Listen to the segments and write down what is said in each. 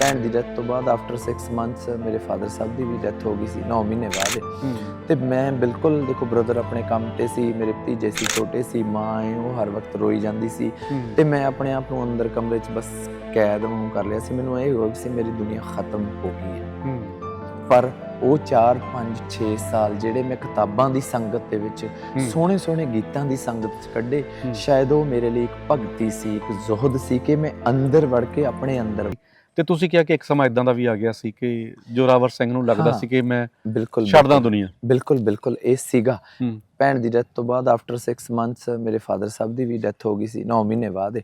ਭੈਣ ਦੀ ਡੈਥ ਤੋਂ ਬਾਅਦ ਆਫਟਰ 6 ਮੰਥਸ ਮੇਰੇ ਫਾਦਰ ਸਾਹਿਬ ਦੀ ਵੀ ਡੈਥ ਹੋ ਗਈ ਸੀ 9 ਮਹੀਨੇ ਬਾਅਦ। ਤੇ ਮੈਂ ਬਿਲਕੁਲ ਦੇਖੋ ਬ੍ਰਦਰ ਆਪਣੇ ਕੰਮ ਤੇ ਸੀ ਮੇਰੇ ਭਤੀਜੇ ਸੀ ਛੋਟੇ ਸੀ ਮਾਂ ਹੈ ਉਹ ਹਰ ਵਕਤ ਰੋਈ ਜਾਂਦੀ ਸੀ। ਤੇ ਮੈਂ ਆਪਣੇ ਆਪ ਨੂੰ ਅੰਦਰ ਕਮਰੇ 'ਚ ਬਸ ਕੈਦ ਵਾਂਗੂ ਕਰ ਲਿਆ ਸੀ ਮੈਨੂੰ ਇਹ ਹੋ ਗਿਆ ਸੀ ਮੇਰੀ ਦੁਨੀਆ ਖਤਮ ਹੋ ਗਈ ਹੈ। ਪਰ ਉਹ 4 5 6 ਸਾਲ ਜਿਹੜੇ ਮੈਂ ਕਿਤਾਬਾਂ ਦੀ ਸੰਗਤ ਦੇ ਵਿੱਚ ਸੋਹਣੇ ਸੋਹਣੇ ਗੀਤਾਂ ਦੀ ਸੰਗਤ 'ਚ ਕੱਢੇ। ਸ਼ਾਇਦ ਉਹ ਮੇਰੇ ਲਈ ਇੱਕ ਭਗਤੀ ਸੀ ਇੱਕ ਜ਼ੁਹਦ ਸੀ ਕਿ ਮੈਂ ਅੰਦਰ ਵੜ ਕੇ ਆਪਣੇ ਅੰਦਰ ਤੇ ਤੁਸੀਂ ਕਿਹਾ ਕਿ ਇੱਕ ਸਮਾਂ ਇਦਾਂ ਦਾ ਵੀ ਆ ਗਿਆ ਸੀ ਕਿ ਜੋਰਾਵਰ ਸਿੰਘ ਨੂੰ ਲੱਗਦਾ। ਸੀ ਕਿ ਮੈਂ ਬਿਲਕੁਲ ਛੱਡਦਾ ਦੁਨੀਆ। ਬਿਲਕੁਲ ਬਿਲਕੁਲ ਇਹ ਸੀਗਾ। ਭੈਣ ਦੀ ਡੈਥ ਤੋਂ ਬਾਅਦ ਆਫਟਰ 6 ਮੰਥਸ ਮੇਰੇ ਫਾਦਰ ਸਾਹਿਬ ਦੀ ਵੀ ਡੈਥ ਹੋ ਗਈ ਸੀ 9 ਮਹੀਨੇ ਬਾਅਦ।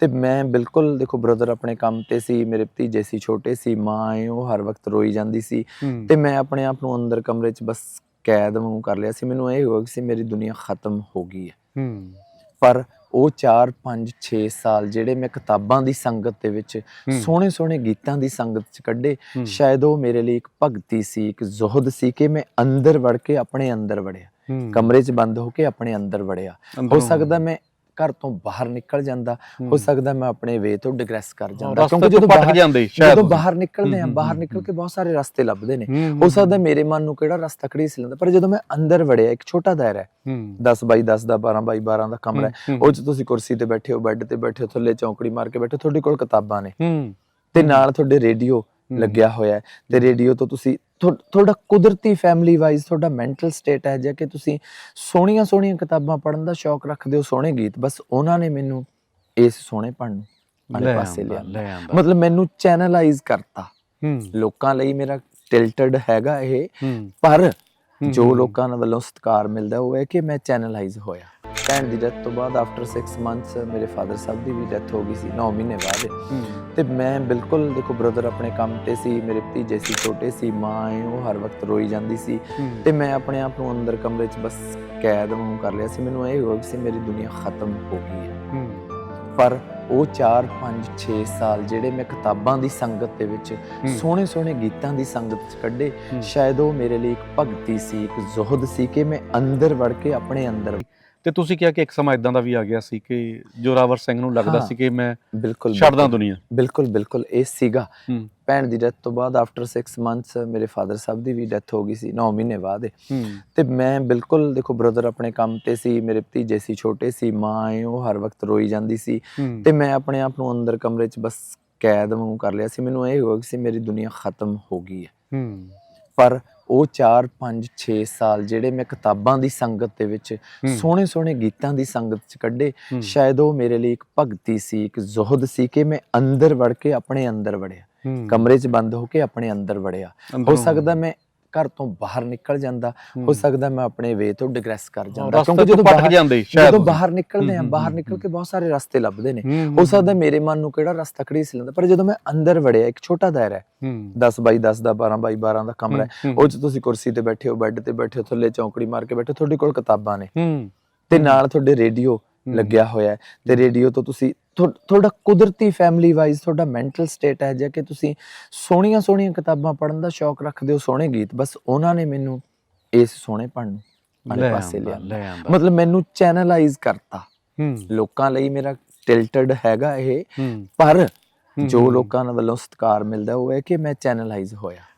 ਤੇ ਮੈਂ ਬਿਲਕੁਲ ਦੇਖੋ ਬ੍ਰਦਰ ਆਪਣੇ ਕੰਮ ਤੇ ਸੀ ਮੇਰੇ ਭਤੀਜੇ ਸੀ ਛੋਟੇ ਸੀ ਮਾਂ ਹੈ ਉਹ ਹਰ ਵਕਤ ਰੋਈ ਜਾਂਦੀ ਸੀ। ਤੇ ਮੈਂ ਆਪਣੇ ਆਪ ਨੂੰ ਅੰਦਰ ਕਮਰੇ 'ਚ ਬਸ ਕੈਦ ਵਾਂਗੂ ਕਰ ਲਿਆ ਸੀ। ਮੈਨੂੰ ਇਹ ਹੋ ਗਿਆ ਸੀ ਮੇਰੀ ਦੁਨੀਆ ਖਤਮ ਹੋ ਗਈ ਹੂੰ। ਪਰ ਉਹ 4 5 6 ਸਾਲ ਜਿਹੜੇ ਮੈਂ ਕਿਤਾਬਾਂ ਦੀ ਸੰਗਤ ਦੇ ਵਿੱਚ। ਸੋਹਣੇ ਸੋਹਣੇ ਗੀਤਾਂ ਦੀ ਸੰਗਤ 'ਚ ਕੱਢੇ। ਸ਼ਾਇਦ ਉਹ ਮੇਰੇ ਲਈ ਇੱਕ ਭਗਤੀ ਸੀ ਇੱਕ ਜ਼ੁਹਦ ਸੀ ਕਿ ਮੈਂ ਅੰਦਰ ਵੜ ਕੇ ਆਪਣੇ ਅੰਦਰ ਵੜਿਆ ਕਮਰੇ 'ਚ ਬੰਦ ਹੋ ਕੇ ਆਪਣੇ ਅੰਦਰ ਵੜਿਆ ਹੋ। ਸਕਦਾ ਮੈਂ ਘਰ ਤੋਂ ਬਾਹਰ ਨਿਕਲ ਜਾਂਦਾ ਹੂੰ। ਸਕਦਾ ਮੈਂ ਆਪਣੇ ਵੇ ਤੋਂ ਡਿਗਰੈਸ ਕਰ ਜਾਂਦਾ ਕਿਉਂਕਿ ਜਦੋਂ ਬਾਹਰ ਜਾਂਦੇ ਜਦੋਂ। ਬਾਹਰ ਨਿਕਲਦੇ ਆ ਬਾਹਰ ਨਿਕਲ ਕੇ ਬਹੁਤ ਸਾਰੇ ਰਸਤੇ ਲੱਭਦੇ ਨੇ। ਹੂੰ, ਸਕਦਾ ਮੇਰੇ ਮਨ ਨੂੰ ਕਿਹੜਾ ਰਸਤਾ ਘੜੀਸ ਲੈਂਦਾ ਪਰ ਜਦੋਂ ਮੈਂ ਅੰਦਰ ਵੜਿਆ ਇੱਕ ਛੋਟਾ ਦਾਇਰਾ ਹੈ। ਹੂੰ। 10 ਬਾਈ 10 ਦਾ 12 ਬਾਈ 12 ਦਾ ਕਮਰਾ ਹੈ। ਉਹ ਚ ਤੁਸੀਂ ਕੁਰਸੀ ਤੇ ਬੈਠੇ ਹੋ ਬੈੱਡ ਤੇ ਬੈਠੇ ਹੋ ਥੱਲੇ ਚੌਂਕੜੀ ਮਾਰ ਕੇ ਬੈਠੇ ਤੁਹਾਡੇ ਕੋਲ ਕਿਤਾਬਾਂ ਨੇ। ਤੇ ਨਾਲ ਤੁਹਾਡੇ ਰੇਡੀਓ। ਲੱਗਿਆ ਹੋਇਆ ਤੇ ਰੇਡੀਓ ਤੋਂ ਤੁਸੀਂ ਤੁਹਾ- ਤੁਹਾਡਾ ਕੁਦਰਤੀ ਫੈਮਿਲੀ ਵਾਈਜ਼ ਤੁਹਾਡਾ ਮੈਂਟਲ ਸਟੇਟ ਹੈ ਜੇ ਕਿ ਤੁਸੀਂ ਸੋਹਣੀਆਂ ਸੋਹਣੀਆਂ ਕਿਤਾਬਾਂ ਪੜ੍ਹਨ ਦਾ ਸ਼ੌਕ ਰੱਖਦੇ ਹੋ ਸੋਹਣੇ ਗੀਤ ਬਸ ਉਹਨਾਂ ਨੇ ਮੈਨੂੰ ਇਸ ਸੋਹਣੇਪਣ ਨੂੰ ਵਾਲੇ ਲੈ ਪਾਸੇ ਲਿਆ ਮਤਲਬ ਮੈਨੂੰ ਚੈਨਲਾਈਜ਼ ਕਰਤਾ। ਲੋਕਾਂ ਲਈ ਮੇਰਾ ਟਿਲਟਡ ਹੈਗਾ ਇਹ। ਪਰ ਜੋ। ਲੋਕਾਂ ਵੱਲੋਂ ਸਤਿਕਾਰ ਮਿਲਦਾ ਉਹ ਹੈ ਕਿ ਮੈਂ ਚੈਨਲਾਈਜ਼ ਹੋਇਆ। ਭੈਣ ਦੀ ਡੈਥ ਤੋਂ ਬਾਅਦ ਆਫਟਰ 6 ਮੰਥਸ ਮੇਰੇ ਫਾਦਰ ਸਾਹਿਬ ਦੀ ਵੀ ਡੈਥ ਹੋ ਗਈ ਸੀ 9 ਮਹੀਨੇ ਬਾਅਦ। ਤੇ ਮੈਂ ਬਿਲਕੁਲ ਦੇਖੋ ਬ੍ਰਦਰ ਆਪਣੇ ਕੰਮ ਤੇ ਸੀ ਮੇਰੇ ਭਤੀਜੇ ਸੀ ਛੋਟੇ ਸੀ ਮਾਂ ਹੈ ਉਹ ਹਰ ਵਕਤ ਰੋਈ ਜਾਂਦੀ ਸੀ। ਤੇ ਮੈਂ ਆਪਣੇ ਆਪ ਨੂੰ ਅੰਦਰ ਕਮਰੇ 'ਚ ਬਸ ਕੈਦ ਵਾਂਗੂ ਕਰ ਲਿਆ ਸੀ ਮੈਨੂੰ ਇਹ ਹੋ ਗਿਆ ਸੀ ਮੇਰੀ ਦੁਨੀਆ ਖਤਮ ਹੋ ਗਈ ਹੈ। ਪਰ ਉਹ 4 5 6 ਸਾਲ ਜਿਹੜੇ ਮੈਂ ਕਿਤਾਬਾਂ ਦੀ ਸੰਗਤ ਦੇ ਵਿੱਚ। ਸੋਹਣੇ ਸੋਹਣੇ ਗੀਤਾਂ ਦੀ ਸੰਗਤ 'ਚ ਕੱਢੇ। ਸ਼ਾਇਦ ਉਹ ਮੇਰੇ ਲਈ ਇੱਕ ਭਗਤੀ ਸੀ ਇੱਕ ਜ਼ੁਹਦ ਸੀ ਕਿ ਮੈਂ ਅੰਦਰ ਵੜ ਕੇ ਆਪਣੇ ਅੰਦਰ ਤੇ ਤੁਸੀਂ ਕਿਹਾ ਕਿ ਇੱਕ ਸਮਾਂ ਇਦਾਂ ਦਾ ਵੀ ਆ ਗਿਆ ਸੀ ਕਿ ਜੋਰਾਵਰ ਸਿੰਘ ਨੂੰ ਲੱਗਦਾ। ਸੀ ਕਿ ਮੈਂ ਬਿਲਕੁਲ ਛੱਡਦਾ ਦੁਨੀਆ। ਬਿਲਕੁਲ ਬਿਲਕੁਲ ਇਹ ਸੀਗਾ। ਭੈਣ ਦੀ ਡੈਥ ਤੋਂ ਬਾਅਦ ਆਫਟਰ 6 ਮੰਥਸ ਮੇਰੇ ਫਾਦਰ ਸਾਹਿਬ ਦੀ ਵੀ ਡੈਥ ਹੋ ਗਈ ਸੀ 9 ਮਹੀਨੇ ਬਾਅਦ ਤੇ ਮੈਂ ਬਿਲਕੁਲ ਦੇਖੋ ਬ੍ਰਦਰ ਆਪਣੇ ਕੰਮ ਤੇ ਸੀ ਮੇਰੇ ਭਤੀਜੇ ਸੀ ਛੋਟੇ ਸੀ ਮਾਂ ਹੈ ਉਹ ਹਰ ਵਕਤ ਰੋਈ ਜਾਂਦੀ ਸੀ। ਤੇ ਮੈਂ ਆਪਣੇ ਆਪ ਨੂੰ ਅੰਦਰ ਕਮਰੇ 'ਚ ਬਸ ਕੈਦ ਵਾਂਗੂ ਕਰ ਲਿਆ ਸੀ। ਮੈਨੂੰ ਇਹ ਹੋ ਗਿਆ ਸੀ ਮੇਰੀ ਦੁਨੀਆ ਖਤਮ ਹੋ ਗਈ ਹੂੰ। ਪਰ ਉਹ 4 5 6 ਸਾਲ ਜਿਹੜੇ ਮੈਂ ਕਿਤਾਬਾਂ ਦੀ ਸੰਗਤ ਦੇ ਵਿੱਚ। ਸੋਹਣੇ ਸੋਹਣੇ ਗੀਤਾਂ ਦੀ ਸੰਗਤ 'ਚ ਕੱਢੇ। ਸ਼ਾਇਦ ਉਹ ਮੇਰੇ ਲਈ ਇੱਕ ਭਗਤੀ ਸੀ ਇੱਕ ਜ਼ੁਹਦ ਸੀ ਕਿ ਮੈਂ ਅੰਦਰ ਵੜ ਕੇ ਆਪਣੇ ਅੰਦਰ ਵੜਿਆ ਕਮਰੇ 'ਚ ਬੰਦ ਹੋ ਕੇ ਆਪਣੇ ਅੰਦਰ ਵੜਿਆ ਹੋ। ਸਕਦਾ ਮੈਂ ਘਰ ਤੋਂ ਬਾਹਰ ਨਿਕਲ ਜਾਂਦਾ ਹੋ। ਸਕਦਾ ਮੈਂ ਆਪਣੇ ਵੇ ਤੋਂ ਡਿਗਰੈਸ ਕਰ ਜਾਂਦਾ। ਰਸਤੇ ਤੋਂ ਭਟਕ ਜਾਂਦੇ ਸ਼ਾਇਦ ਜਦੋਂ। ਬਾਹਰ ਨਿਕਲਦੇ ਆ ਬਾਹਰ ਨਿਕਲ ਕੇ ਬਹੁਤ ਸਾਰੇ ਰਸਤੇ ਲੱਭਦੇ ਨੇ। ਹੂੰ, ਸਕਦਾ ਮੇਰੇ ਮਨ ਨੂੰ ਕਿਹੜਾ ਰਸਤਾ ਘੜੀਸ ਲੈਂਦਾ ਪਰ ਜਦੋਂ ਮੈਂ ਅੰਦਰ ਵੜਿਆ ਇੱਕ ਛੋਟਾ ਦਾਇਰਾ ਹੈ। ਹੂੰ। 10 ਬਾਈ 10 ਦਾ 12 ਬਾਈ 12 ਦਾ ਕਮਰਾ ਹੈ। ਉਹ ਚ ਤੁਸੀਂ ਕੁਰਸੀ ਤੇ ਬੈਠੇ ਹੋ ਬੈੱਡ ਤੇ ਬੈਠੇ ਹੋ ਥੱਲੇ ਚੌਂਕੜੀ ਮਾਰ ਕੇ ਬੈਠੇ ਤੁਹਾਡੇ ਕੋਲ ਕਿਤਾਬਾਂ ਨੇ। ਤੇ ਨਾਲ ਤੁਹਾਡੇ ਰੇਡੀਓ। ਲੱਗਿਆ ਹੋਇਆ ਹੈ। ਤੇ ਰੇਡੀਓ ਤੋਂ ਤੁਸੀਂ ਤੁਹਾ- ਤੁਹਾਡਾ ਕੁਦਰਤੀ ਫੈਮਿਲੀ ਵਾਈਜ਼ ਤੁਹਾਡਾ ਮੈਂਟਲ ਸਟੇਟ ਹੈ ਜੇ ਕਿ ਤੁਸੀਂ ਸੋਹਣੀਆਂ ਸੋਹਣੀਆਂ ਕਿਤਾਬਾਂ ਪੜ੍ਹਨ ਦਾ ਸ਼ੌਕ ਰੱਖਦੇ ਹੋ ਸੋਹਣੇ ਗੀਤ। ਬਸ ਉਹਨਾਂ ਨੇ ਮੈਨੂੰ ਇਸ ਸੋਹਣੇਪਣ ਨੂੰ ਵਾਲੇ ਲੈ ਪਾਸੇ ਲਿਆ। ਮਤਲਬ ਮੈਨੂੰ ਚੈਨਲਾਈਜ਼ ਕਰਤਾ। ਲੋਕਾਂ ਲਈ ਮੇਰਾ ਟਿਲਟਡ ਹੈਗਾ ਇਹ। ਪਰ ਜੋ। ਲੋਕਾਂ ਵੱਲੋਂ ਸਤਿਕਾਰ ਮਿਲਦਾ ਉਹ ਹੈ ਕਿ ਮੈਂ ਚੈਨਲਾਈਜ਼ ਹੋਇਆ।